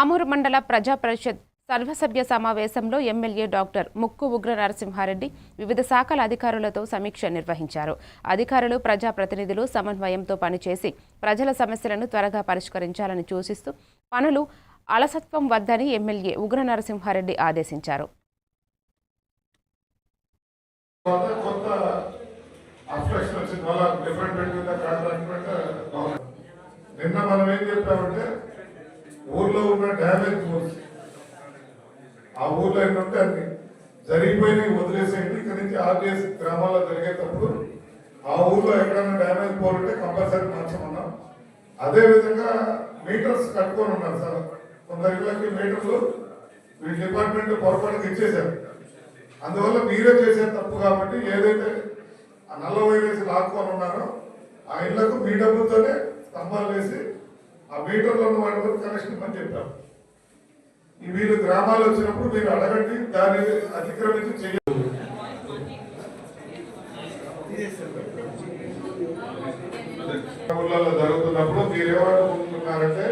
ఆమూరు మండల ప్రజా పరిషత్ సర్వసభ్య సమావేశంలో ఎమ్మెల్యే డాక్టర్ ముక్కు ఉగ్ర నరసింహారెడ్డి వివిధ శాఖల అధికారులతో సమీక్ష నిర్వహించారు. అధికారులు ప్రజాప్రతినిధులు సమన్వయంతో పనిచేసి ప్రజల సమస్యలను త్వరగా పరిష్కరించాలని సూచిస్తూ పనులు అలసత్వం వద్దని ఎమ్మెల్యే ఉగ్ర నరసింహారెడ్డి ఆదేశించారు. నిన్న మనం ఏం చెప్పామంటే ఊర్లో ఉన్న డ్యామేజ్ ఊర్స్ ఆ ఊర్లో ఏంటంటే అన్ని జరిగిపోయినవి వదిలేసేయండి. ఇక్కడి నుంచి ఆర్టీఎస్ గ్రామాల్లో జరిగేటప్పుడు ఆ ఊర్లో ఎక్కడైనా డ్యామేజ్ పోలంటే కంపల్సరీ మార్చమన్నాం. అదేవిధంగా మీటర్స్ కట్టుకొని ఉన్నారు సార్. కొందరు ఇళ్ళకి మీటర్లు మీ డిపార్ట్మెంట్ పొరపాటుకి ఇచ్చేశారు. అందువల్ల మీరే చేసే తప్పు కాబట్టి ఏదైతే ఆ నల్ల వైరస్ లాక్కొని ఉన్నారో ఆ ఇళ్ళకు మీ డబ్బులతోనే స్తంభాలు వేసి ఆ మీటర్లో ఉన్న వాటి వరకు కనెక్షన్ పని చెప్తాం మీరు గ్రామాలు వచ్చినప్పుడు మీరు అడగండి దాన్ని అతిక్రమించి చేయాలి ఊళ్ళలో జరుగుతున్నప్పుడు మీరు ఏమనుకుంటున్నారంటే